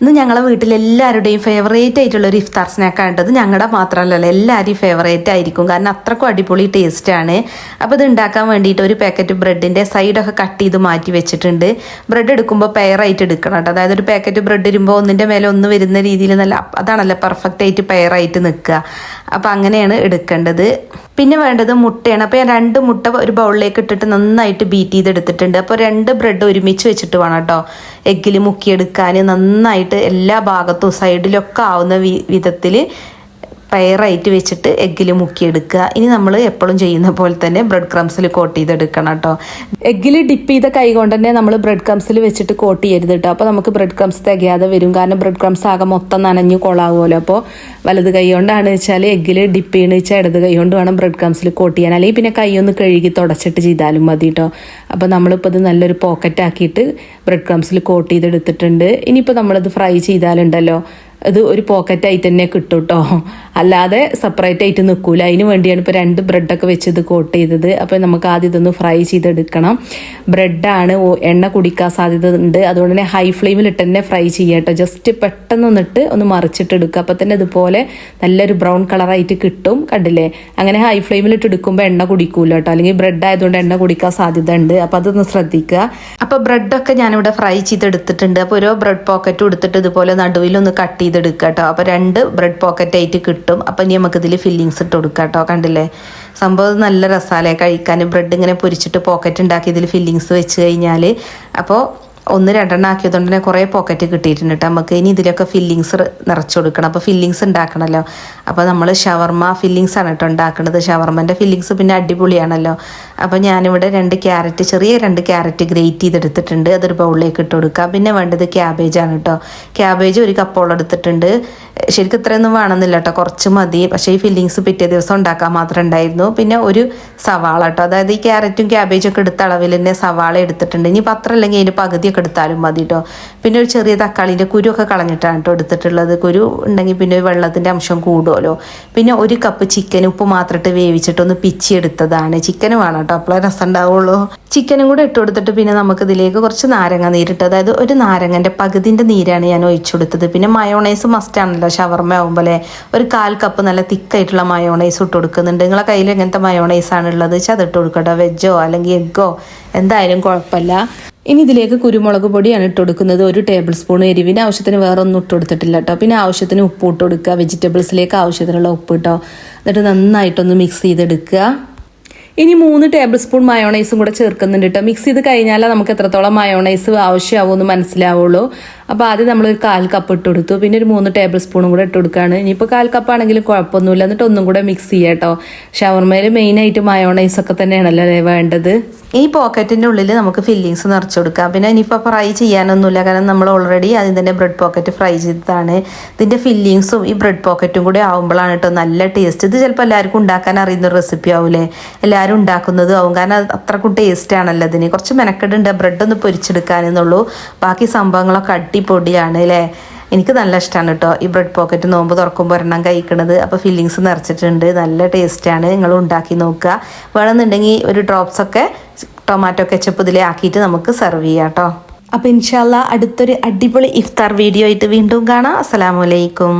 ഇന്ന് ഞങ്ങളെ വീട്ടിൽ എല്ലാവരുടെയും ഫേവറേറ്റ് ആയിട്ടുള്ള ഒരു ഇഫ്താർ സ്നാക്കാണ് ഇത് ഞങ്ങളുടെ മാത്രമല്ലല്ലോ എല്ലാവരെയും ഫേവറേറ്റ് ആയിരിക്കും. കാരണം അത്രക്കും അടിപൊളി ടേസ്റ്റ് ആണ്. അപ്പോൾ ഇത് ഉണ്ടാക്കാൻ വേണ്ടിയിട്ട് ഒരു പാക്കറ്റ് ബ്രെഡിന്റെ സൈഡൊക്കെ കട്ട് ചെയ്ത് മാറ്റി വെച്ചിട്ടുണ്ട്. ബ്രെഡ് എടുക്കുമ്പോൾ പെയറായിട്ട് എടുക്കണം കേട്ടോ. അതായത് ഒരു പാക്കറ്റ് ബ്രെഡ് വരുമ്പോൾ ഒന്നിന്റെ മേലെ ഒന്ന് വരുന്ന രീതിയിൽ നല്ല അതാണല്ലോ പെർഫെക്റ്റ് ആയിട്ട് പെയറായിട്ട് നിൽക്കുക. അപ്പോൾ അങ്ങനെയാണ് എടുക്കേണ്ടത്. പിന്നെ വേണ്ടത് മുട്ടയാണ്. അപ്പോൾ ഞാൻ രണ്ട് മുട്ട ഒരു ബൗളിലേക്ക് ഇട്ടിട്ട് നന്നായിട്ട് ബീറ്റ് ചെയ്തെടുത്തിട്ടുണ്ട്. അപ്പോൾ രണ്ട് ബ്രെഡ് ഒരുമിച്ച് വെച്ചിട്ട് വേണം കേട്ടോ. എഗ്ഗിൽ മുക്കിയെടുക്കാൻ നന്നായിട്ട് എല്ലാ ഭാഗത്തും സൈഡിലൊക്കെ ആവുന്ന വിധത്തിൽ പയറായിട്ട് വെച്ചിട്ട് എഗ്ഗിൽ മുക്കിയെടുക്കുക. ഇനി നമ്മൾ എപ്പോഴും ചെയ്യുന്ന പോലെ തന്നെ ബ്രെഡ് ക്രംസിൽ കോട്ട് ചെയ്തെടുക്കണം കേട്ടോ. എഗ്ഗിൽ ഡിപ്പ് ചെയ്ത കൈ കൊണ്ട് തന്നെ നമ്മൾ ബ്രെഡ് ക്രംസിൽ വെച്ചിട്ട് കോട്ട് ചെയ്യരുത് കേട്ടോ. അപ്പോൾ നമുക്ക് ബ്രെഡ് ക്രംസ് തികയാതെ വരും. കാരണം ബ്രെഡ് ക്രംസ് ആകെ മൊത്തം നനഞ്ഞു കൊളാവുമല്ലോ. അപ്പോൾ വലത് കൈ കൊണ്ടാണ് വെച്ചാൽ എഗ്ഗിൽ ഡിപ്പ് ചെയ്യണ വെച്ചാൽ ഇടത് കൈ കൊണ്ട് വേണം ബ്രെഡ് ക്രംസിൽ കോട്ട് ചെയ്യാൻ. അല്ലെങ്കിൽ പിന്നെ കൈ ഒന്ന് കഴുകി തുടച്ചിട്ട് ചെയ്താലും മതി കേട്ടോ. അപ്പോൾ നമ്മളിപ്പോൾ ഇത് നല്ലൊരു പോക്കറ്റ് ആക്കിയിട്ട് ബ്രെഡ് ക്രംസിൽ കോട്ട് ചെയ്തെടുത്തിട്ടുണ്ട്. ഇനിയിപ്പോൾ നമ്മളിത് ഫ്രൈ ചെയ്താലുണ്ടല്ലോ. ഇത് ഒരു പോക്കറ്റ് ആയിട്ട് തന്നെ കിട്ടും കേട്ടോ അല്ലാതെ സെപ്പറേറ്റ് ആയിട്ട് നിൽക്കൂല അതിന് വേണ്ടിയാണ് ഇപ്പോൾ രണ്ട് ബ്രെഡൊക്കെ വെച്ച് ഇത് കോട്ട് ചെയ്തത്. അപ്പോൾ നമുക്ക് ആദ്യം ഇതൊന്ന് ഫ്രൈ ചെയ്തെടുക്കണം. ബ്രെഡാണ് എണ്ണ കുടിക്കാൻ സാധ്യത ഉണ്ട്. അതുകൊണ്ട് തന്നെ ഹൈ ഫ്ലെയിമിൽ ഇട്ട് തന്നെ ഫ്രൈ ചെയ്യുക കേട്ടോ ജസ്റ്റ് പെട്ടെന്ന് ഒന്നിട്ട് ഒന്ന് മറിച്ചിട്ട് എടുക്കുക. അപ്പോൾ തന്നെ ഇതുപോലെ നല്ലൊരു ബ്രൗൺ കളറായിട്ട് കിട്ടും. കണ്ടില്ലേ? അങ്ങനെ ഹൈ ഫ്ലെയിമിൽ ഇട്ട് എടുക്കുമ്പോൾ എണ്ണ കുടിക്കൂല കേട്ടോ അല്ലെങ്കിൽ ബ്രെഡ് ആയതുകൊണ്ട് എണ്ണ കുടിക്കാൻ സാധ്യത ഉണ്ട്. അപ്പോൾ അതൊന്ന് ശ്രദ്ധിക്കുക. അപ്പോൾ ബ്രെഡൊക്കെ ഞാനിവിടെ ഫ്രൈ ചെയ്തെടുത്തിട്ടുണ്ട്. അപ്പോൾ ഓരോ ബ്രെഡ് പോക്കറ്റും എടുത്തിട്ട് ഇതുപോലെ നടുവിലൊന്ന് കട്ട് ചെയ്തെടുക്കുക കേട്ടോ അപ്പോൾ രണ്ട് ബ്രെഡ് പോക്കറ്റ് ആയിട്ട് കിട്ടും. അപ്പോൾ ഇനി നമുക്ക് ഇതിൽ ഫില്ലിങ്സ് ഇട്ട് കൊടുക്കാം കേട്ടോ കണ്ടില്ലേ? സംഭവം നല്ല രസാലേ. കഴിക്കാൻ ബ്രെഡ് ഇങ്ങനെ പൊരിച്ചിട്ട് പോക്കറ്റ് ഉണ്ടാക്കി ഇതിൽ ഫില്ലിങ്സ് വെച്ച് കഴിഞ്ഞാൽ അപ്പോൾ ഒന്ന് രണ്ടെണ്ണം ആക്കിയതുകൊണ്ട് തന്നെ കുറേ പോക്കറ്റ് കിട്ടിയിട്ടുണ്ട് കേട്ടോ നമുക്ക് ഇനി ഇതിലൊക്കെ ഫില്ലിങ്സ് നിറച്ചു കൊടുക്കണം. അപ്പോൾ ഫില്ലിങ്സ് ഉണ്ടാക്കണമല്ലോ അപ്പോൾ നമ്മൾ ഷവർമ ഫില്ലിങ്സ് ആണ് കേട്ടോ ഉണ്ടാക്കുന്നത് ഷവർമന്റെ ഫില്ലിങ്സ് പിന്നെ അടിപൊളിയാണല്ലോ. അപ്പോൾ ഞാനിവിടെ രണ്ട് ക്യാരറ്റ് ചെറിയ രണ്ട് ക്യാരറ്റ് ഗ്രേറ്റ് ചെയ്തെടുത്തിട്ടുണ്ട്. അതൊരു ബൗളിലേക്ക് ഇട്ട് കൊടുക്കുക പിന്നെ വേണ്ടത് ക്യാബേജാണ് കേട്ടോ ക്യാബേജ് ഒരു കപ്പോളം എടുത്തിട്ടുണ്ട്. ശരിക്കും ഇത്രയൊന്നും വേണമെന്നില്ല കേട്ടോ കുറച്ച് മതി. പക്ഷേ ഈ ഫില്ലിങ്സ് പിറ്റേ ദിവസം ഉണ്ടാക്കാൻ മാത്രം ഉണ്ടായിരുന്നു. പിന്നെ ഒരു സവാള കേട്ടോ അതായത് ഈ ക്യാരറ്റും ക്യാബേജും ഒക്കെ എടുത്ത അളവിൽ തന്നെ സവാള എടുത്തിട്ടുണ്ട്. ഇനി പത്രം അല്ലെങ്കിൽ അതിന്റെ പകുതിയൊക്കെ എടുത്താലും മതി കേട്ടോ പിന്നെ ഒരു ചെറിയ തക്കാളിന്റെ ഒക്കെ കളഞ്ഞിട്ടാണ് കേട്ടോ എടുത്തിട്ടുള്ളത്. കുരു ഉണ്ടെങ്കിൽ പിന്നെ വെള്ളത്തിന്റെ അംശം കൂടുമല്ലോ പിന്നെ ഒരു കപ്പ് ചിക്കൻ ഉപ്പ് മാത്രമിട്ട് വേവിച്ചിട്ട് ഒന്ന് പിച്ചി എടുത്തതാണ് ചിക്കൻ വേണം കേട്ടോ അപ്പോൾ രസം ഉണ്ടാവുള്ളൂ ചിക്കനും കൂടെ ഇട്ട് കൊടുത്തിട്ട് പിന്നെ നമുക്ക് ഇതിലേക്ക് കുറച്ച് നാരങ്ങ നീരിട്ട് അതായത് ഒരു നാരങ്ങന്റെ പകുതിന്റെ നീരാണ് ഞാൻ ഒഴിച്ചു കൊടുത്തത്. പിന്നെ മയോണൈസ് മസ്റ്റ് ആണല്ലോ ഷവർമ്മ ആകുമ്പോൾ ഒരു കാൽ കപ്പ് നല്ല തിക്കായിട്ടുള്ള മയോണൈസ് ഇട്ട് കൊടുക്കുന്നുണ്ട്. നിങ്ങളെ കയ്യിൽ എങ്ങനത്തെ മയോണൈസ് ആണുള്ളത്? ഉള്ളത് ഇട്ട് കൊടുക്കട്ടോ. വെജോ അല്ലെങ്കിൽ എഗ്ഗോ എന്തായാലും കുഴപ്പമില്ല. ഇനി ഇതിലേക്ക് കുരുമുളക് പൊടിയാണ് ഇട്ട് കൊടുക്കുന്നത്. ഒരു ടേബിൾ സ്പൂൺ എരിവിന് ആവശ്യത്തിന് വേറെ ഒന്നും ഇട്ട് കൊടുത്തിട്ടില്ല കേട്ടോ പിന്നെ ആവശ്യത്തിന് ഉപ്പ് ഇട്ട് കൊടുക്കുക. വെജിറ്റബിൾസിലേക്ക് ആവശ്യത്തിനുള്ള ഉപ്പ് കേട്ടോ എന്നിട്ട് നന്നായിട്ടൊന്ന് മിക്സ് ചെയ്തെടുക്കുക. ഇനി മൂന്ന് ടേബിൾ സ്പൂൺ മയോണൈസും കൂടെ ചേർക്കുന്നുണ്ട് കേട്ടോ മിക്സ് ചെയ്ത് കഴിഞ്ഞാൽ നമുക്ക് എത്രത്തോളം മയോണൈസ് ആവശ്യമാവുമെന്ന് മനസ്സിലാവുള്ളൂ. അപ്പോൾ ആദ്യം നമ്മൾ ഒരു കാൽ കപ്പ് ഇട്ട് കൊടുത്തു. പിന്നെ ഒരു മൂന്ന് ടേബിൾ സ്പൂണും കൂടെ ഇട്ട് കൊടുക്കുകയാണ് ഇനിയിപ്പോൾ കാൽ കപ്പ് ആണെങ്കിലും കുഴപ്പമൊന്നുമില്ല. എന്നിട്ട് ഒന്നും കൂടെ മിക്സ് ചെയ്യാം കേട്ടോ ഷവർമയിൽ മെയിനായിട്ട് മയോണൈസ് ഒക്കെ തന്നെയാണല്ലോ അല്ലേ വേണ്ടത്? ഈ പോക്കറ്റിന്റെ ഉള്ളിൽ നമുക്ക് ഫില്ലിങ്സ് നിറച്ച് കൊടുക്കാം. പിന്നെ ഇനിയിപ്പോൾ ഫ്രൈ ചെയ്യാനൊന്നുമില്ല. കാരണം നമ്മൾ ഓൾറെഡി അതിൽ തന്നെ ബ്രെഡ് പോക്കറ്റ് ഫ്രൈ ചെയ്തതാണ്. ഇതിന്റെ ഫില്ലിങ്സും ഈ ബ്രെഡ് പോക്കറ്റും കൂടെ ആവുമ്പോഴാണ് കേട്ടോ നല്ല ടേസ്റ്റ് ഇത് ചിലപ്പോൾ എല്ലാവർക്കും ഉണ്ടാക്കാൻ അറിയുന്ന റെസിപ്പി ആവൂലേ? എല്ലാവരും ഉണ്ടാക്കുന്നതും ആവും. കാരണം അത് അത്രക്കും ടേസ്റ്റ് ആണല്ലോ അതിന് കുറച്ച് മെനക്കെടുണ്ട്. ബ്രെഡ് ഒന്ന് പൊരിച്ചെടുക്കാനെന്നുള്ളൂ. ബാക്കി സംഭവങ്ങളൊക്കെ അടിപൊളിയാണ് അല്ലേ എനിക്ക് നല്ല ഇഷ്ടമാണ് കേട്ടോ ഈ ബ്രെഡ് പോക്കറ്റ് നോമ്പ് തുറക്കുമ്പോൾ ഒരെണ്ണം കഴിക്കണത്. അപ്പോൾ ഫില്ലിങ്സ് നിറച്ചിട്ടുണ്ട്. നല്ല ടേസ്റ്റാണ് നിങ്ങൾ ഉണ്ടാക്കി നോക്കുക. വേണമെന്നുണ്ടെങ്കിൽ ഒരു ഡ്രോപ്സ് ഒക്കെ ടൊമാറ്റോ കെച്ചപ്പ് ഇതിലേ ആക്കിയിട്ട് നമുക്ക് സെർവ് ചെയ്യാം കേട്ടോ അപ്പോൾ ഇൻഷാല്ല അടുത്തൊരു അടിപൊളി ഇഫ്താർ വീഡിയോ ആയിട്ട് വീണ്ടും കാണാം. അസ്സലാമലൈക്കും